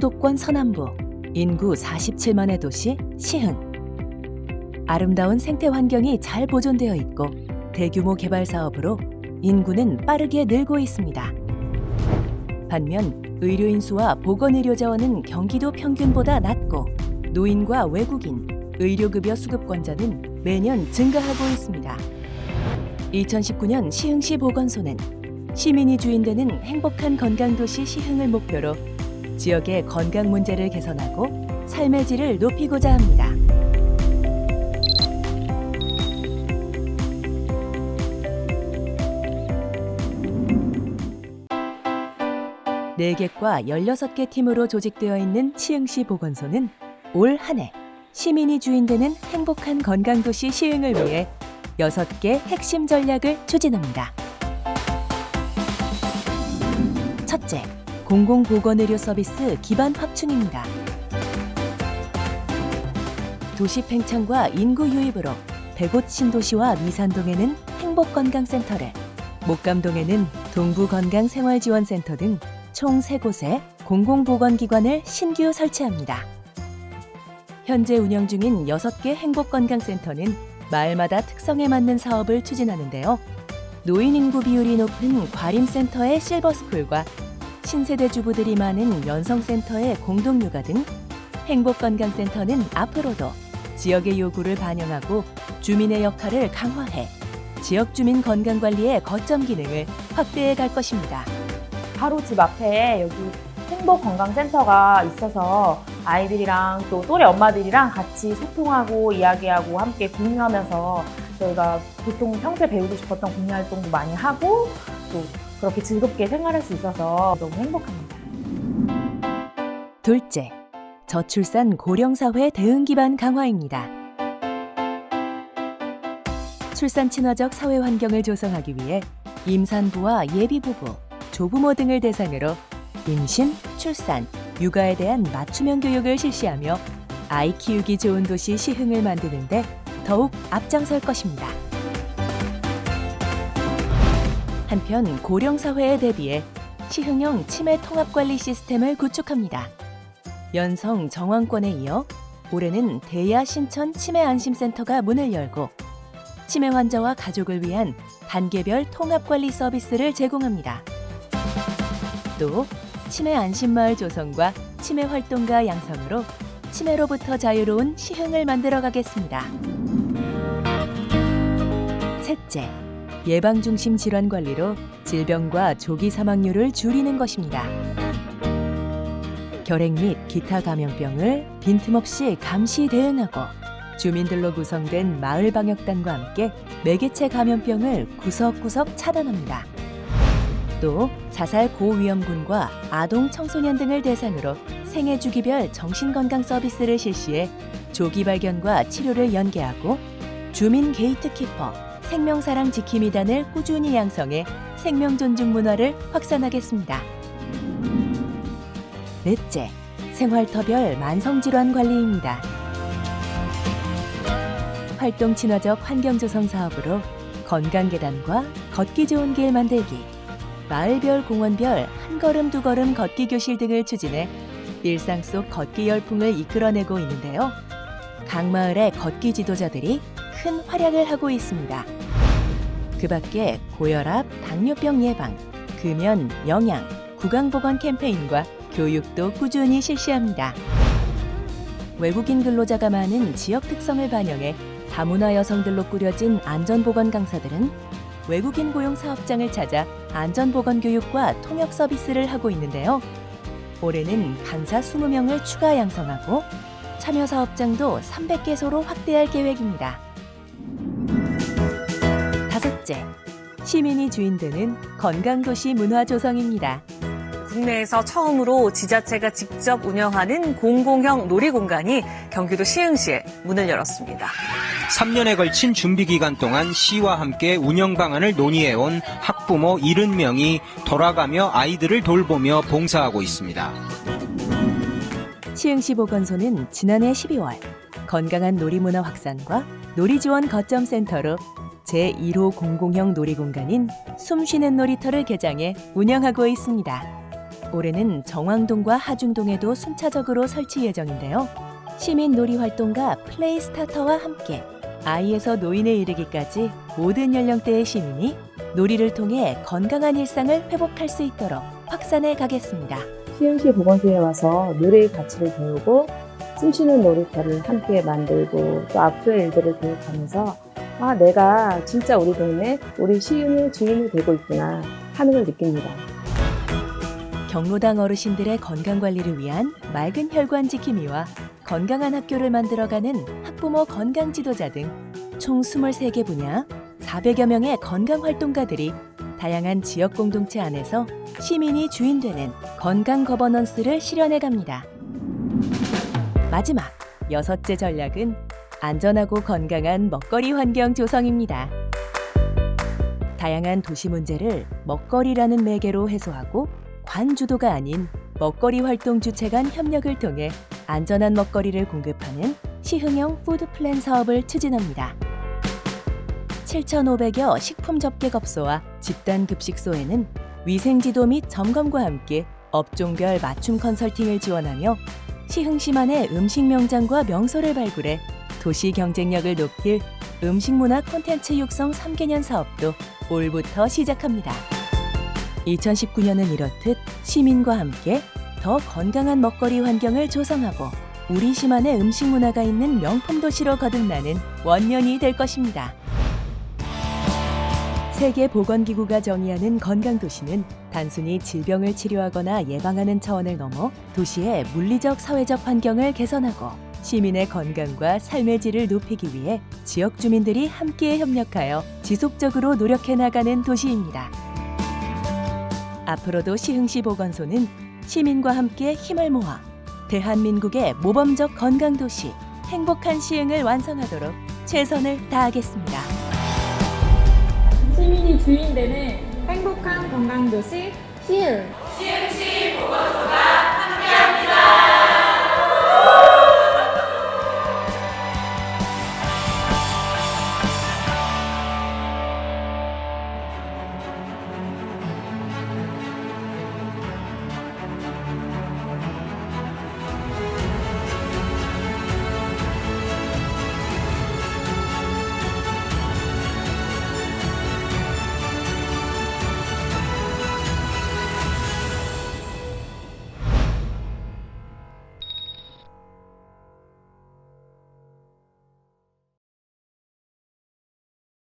수도권 서남부 인구 47만의 도시 시흥. 아름다운 생태 환경이 잘 보존되어 있고 대규모 개발 사업으로 인구는 빠르게 늘고 있습니다. 반면 의료인 수와 보건의료 자원은 경기도 평균보다 낮고 노인과 외국인, 의료급여 수급권자는 매년 증가하고 있습니다. 2019년 시흥시 보건소는 시민이 주인되는 행복한 건강도시 시흥을 목표로 지역의 건강 문제를 개선하고 삶의 질을 높이고자 합니다. 네개과 16개 팀으로 조직되어 있는 시흥시 보건소는 올 한 해 시민이 주인되는 행복한 건강도시 시흥을 위해 6개 핵심 전략을 추진합니다. 공공보건의료 서비스 기반 확충입니다. 도시 팽창과 인구 유입으로 백옷 신도시와 미산동에는 행복건강센터를, 목감동에는 동부건강생활지원센터 등 총 3곳에 공공보건기관을 신규 설치합니다. 현재 운영 중인 6개 행복건강센터는 마을마다 특성에 맞는 사업을 추진하는데요. 노인 인구 비율이 높은 과림센터의 실버스쿨과 신세대 주부들이 많은 연성센터의 공동육아 등 행복건강센터는 앞으로도 지역의 요구를 반영하고 주민의 역할을 강화해 지역 주민 건강 관리의 거점 기능을 확대해 갈 것입니다. 바로 집 앞에 여기 행복 건강센터가 있어서 아이들이랑 또 또래 엄마들이랑 같이 소통하고 이야기하고 함께 공유하면서 저희가 보통 평소에 배우고 싶었던 공유 활동도 많이 하고 또 그렇게 즐겁게 생활할 수 있어서 너무 행복합니다. 둘째, 저출산 고령사회 대응 기반 강화입니다. 출산 친화적 사회 환경을 조성하기 위해 임산부와 예비부부, 조부모 등을 대상으로 임신, 출산, 육아에 대한 맞춤형 교육을 실시하며 아이 키우기 좋은 도시 시흥을 만드는데 더욱 앞장설 것입니다. 한편 고령 사회에 대비해 시흥형 치매 통합 관리 시스템을 구축합니다. 연성 정왕권에 이어 올해는 대야 신천 치매 안심센터가 문을 열고 치매 환자와 가족을 위한 단계별 통합 관리 서비스를 제공합니다. 또 치매 안심마을 조성과 치매 활동가 양성으로 치매로부터 자유로운 시흥을 만들어 가겠습니다. 셋째, 예방 중심 질환 관리로 질병과 조기 사망률을 줄이는 것입니다. 결핵 및 기타 감염병을 빈틈없이 감시 대응하고 주민들로 구성된 마을 방역단과 함께 매개체 감염병을 구석구석 차단합니다. 또 자살 고위험군과 아동 청소년 등을 대상으로 생애 주기별 정신건강 서비스를 실시해 조기 발견과 치료를 연계하고 주민 게이트 키퍼 생명사랑 지킴이단을 꾸준히 양성해 생명 존중 문화를 확산하겠습니다. 넷째, 생활터별 만성질환 관리입니다. 활동 친화적 환경 조성 사업으로 건강 계단과 걷기 좋은 길 만들기, 마을별 공원별 한 걸음 두 걸음 걷기 교실 등을 추진해 일상 속 걷기 열풍을 이끌어내고 있는데요. 각 마을의 걷기 지도자들이 큰 활약을 하고 있습니다. 그 밖에 고혈압, 당뇨병 예방, 금연, 영양, 구강보건 캠페인과 교육도 꾸준히 실시합니다. 외국인 근로자가 많은 지역 특성을 반영해 다문화 여성들로 꾸려진 안전보건 강사들은 외국인 고용 사업장을 찾아 안전보건 교육과 통역 서비스를 하고 있는데요. 올해는 강사 20명을 추가 양성하고 참여 사업장도 300개소로 확대할 계획입니다. 다섯째, 시민이 주인되는 건강도시 문화 조성입니다. 국내에서 처음으로 지자체가 직접 운영하는 공공형 놀이공간이 경기도 시흥시에 문을 열었습니다. 3년에 걸친 준비 기간 동안 시와 함께 운영 방안을 논의해온 학부모 70명이 돌아가며 아이들을 돌보며 봉사하고 있습니다. 시흥시 보건소는 지난해 12월 건강한 놀이문화 확산과 놀이지원 거점센터로 제1호 공공형 놀이공간인 숨쉬는 놀이터를 개장해 운영하고 있습니다. 올해는 정왕동과 하중동에도 순차적으로 설치 예정인데요. 시민 놀이 활동가 플레이 스타터와 함께 아이에서 노인에 이르기까지 모든 연령대의 시민이 놀이를 통해 건강한 일상을 회복할 수 있도록 확산해 가겠습니다. 시흥시 보건소에 와서 노래의 가치를 배우고 숨쉬는 놀이터를 함께 만들고 또 앞으로의 일들을 계획하면서 아 내가 진짜 우리 동네 우리 시흥의 주인이 되고 있구나 하는 걸 느낍니다. 경로당 어르신들의 건강 관리를 위한 맑은 혈관 지킴이와 건강한 학교를 만들어가는 학부모 건강 지도자 등 총 23개 분야 400여 명의 건강 활동가들이 다양한 지역 공동체 안에서 시민이 주인되는 건강 거버넌스를 실현해 갑니다. 마지막 여섯째 전략은 안전하고 건강한 먹거리 환경 조성입니다. 다양한 도시 문제를 먹거리라는 매개로 해소하고 관주도가 아닌 먹거리 활동 주체 간 협력을 통해 안전한 먹거리를 공급하는 시흥형 푸드 플랜 사업을 추진합니다. 7,500여 식품 접객업소와 집단 급식소에는 위생지도 및 점검과 함께 업종별 맞춤 컨설팅을 지원하며 시흥시만의 음식 명장과 명소를 발굴해 도시 경쟁력을 높일 음식문화 콘텐츠 육성 3개년 사업도 올부터 시작합니다. 2019년은 이렇듯 시민과 함께 더 건강한 먹거리 환경을 조성하고 우리 시만의 음식 문화가 있는 명품 도시로 거듭나는 원년이 될 것입니다. 세계 보건기구가 정의하는 건강 도시는 단순히 질병을 치료하거나 예방하는 차원을 넘어 도시의 물리적 사회적 환경을 개선하고 시민의 건강과 삶의 질을 높이기 위해 지역 주민들이 함께 협력하여 지속적으로 노력해 나가는 도시입니다. 앞으로도 시흥시 보건소는 시민과 함께 힘을 모아 대한민국의 모범적 건강 도시 행복한 시흥을 완성하도록 최선을 다하겠습니다. 시민이 주인 되는 행복한 건강도시 시흥 시흥시 보건소가